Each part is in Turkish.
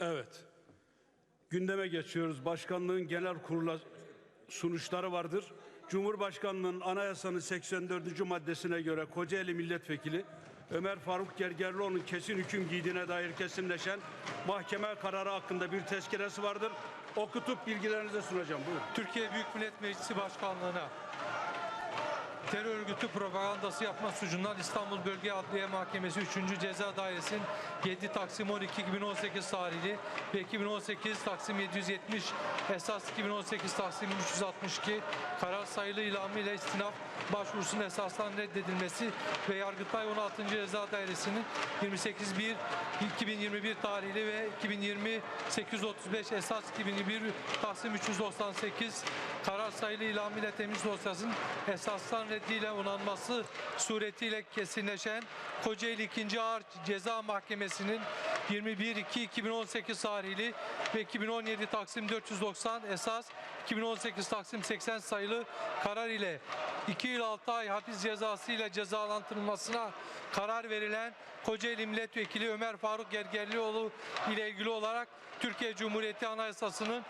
Evet. Gündeme geçiyoruz. Başkanlığın genel kurula sunuşları vardır. Cumhurbaşkanlığının anayasanın 84. maddesine göre Kocaeli Milletvekili Ömer Faruk Gergerlioğlu'nun kesin hüküm giydiğine dair kesinleşen mahkeme kararı hakkında bir tezkeresi vardır. Okutup bilgilerinize sunacağım. Buyurun. Türkiye Büyük Millet Meclisi Başkanlığı'na terör örgütü propagandası yapma suçundan İstanbul Bölge Adliye Mahkemesi 3. Ceza Dairesi'nin 7 Taksim 12 2018 tarihli ve 2018 Taksim 770 esas 2018 Taksim 362 karar sayılı ilamı ile istinaf başvurusunun esasdan reddedilmesi ve Yargıtay 16. Ceza Dairesi'nin 28.1 2021 tarihli ve 2020 835 esas 2021 Taksim 398 karar sayılı ilamı ile temiz dosyasının esastan reddiyle onanması suretiyle kesinleşen Kocaeli 2. Ağır Ceza Mahkemesi'nin 21-2-2018 tarihli ve 2017 Taksim 490 esas 2018 Taksim 80 sayılı karar ile 2 yıl 6 ay hapis cezası ile cezalandırılmasına karar verilen Kocaeli Milletvekili Ömer Faruk Gergerlioğlu ile ilgili olarak Türkiye Cumhuriyeti Anayasası'nın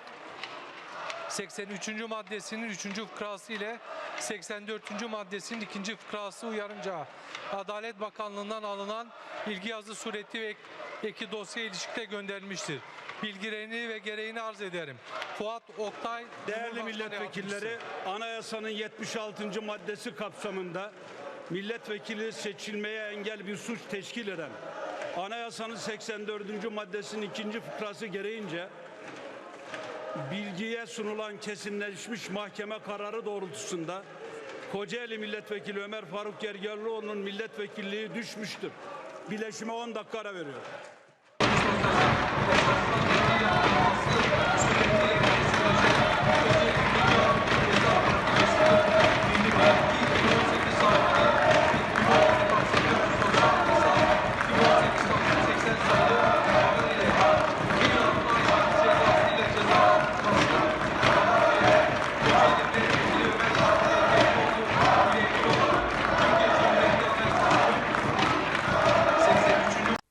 83. maddesinin 3. fıkrası ile 84. maddesinin 2. fıkrası uyarınca Adalet Bakanlığı'ndan alınan ilgi yazı sureti ve eki dosya ilişkide gönderilmiştir. Bilgilerini ve gereğini arz ederim. Fuat Oktay Değerli milletvekilleri, anayasanın 76. maddesi kapsamında milletvekili seçilmeye engel bir suç teşkil eden anayasanın 84. maddesinin ikinci fıkrası gereğince bilgiye sunulan kesinleşmiş mahkeme kararı doğrultusunda Kocaeli Milletvekili Ömer Faruk Gergerlioğlu'nun milletvekilliği düşmüştür. Bileşime 10 dakika ara veriyor.